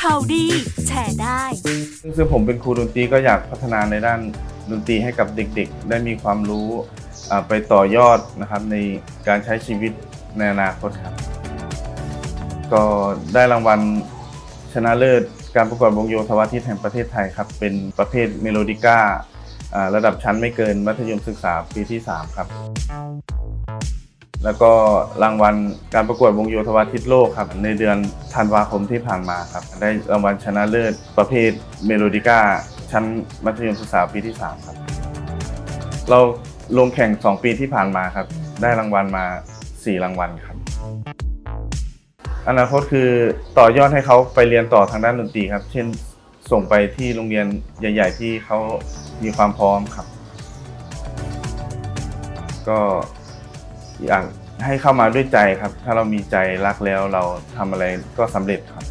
ข่าวดีแชร์ได้ ซึ่งผมเป็นครูดนตรีก็อยากพัฒนาในด้านดนตรีให้กับเด็กๆ ได้มีความรู้ไปต่อยอดนะครับในการใช้ชีวิตในอนาคตครับ ก็ได้รางวัลชนะเลิศการประกวดวงโยธวาทิตแห่งประเทศไทยครับ เป็นประเภทเมโลดิก้าอ่าระดับชั้นไม่เกินมัธยมศึกษาปีที่ 3 ครับ แล้วก็รางวัลการประกวดวงโยธวาทิตโลกครับ ในเดือนธันวาคมที่ผ่านมาครับ ได้รางวัลชนะเลิศประเภทเมโลดิก้าชั้นมัธยมศึกษาปีที่ 3 ครับ เราลงแข่ง 2 ปีที่ผ่านมาครับ ได้รางวัลมา 4 รางวัลครับ อนาคตคือต่อยอดให้เขาไปเรียนต่อทางด้านดนตรีครับ เช่นส่งไปที่โรงเรียนใหญ่ ๆ ที่เขามีความพร้อมครับ ก็ อยากให้เข้ามาด้วยใจครับ ถ้าเรามีใจรักแล้วเราทำอะไรก็สำเร็จครับ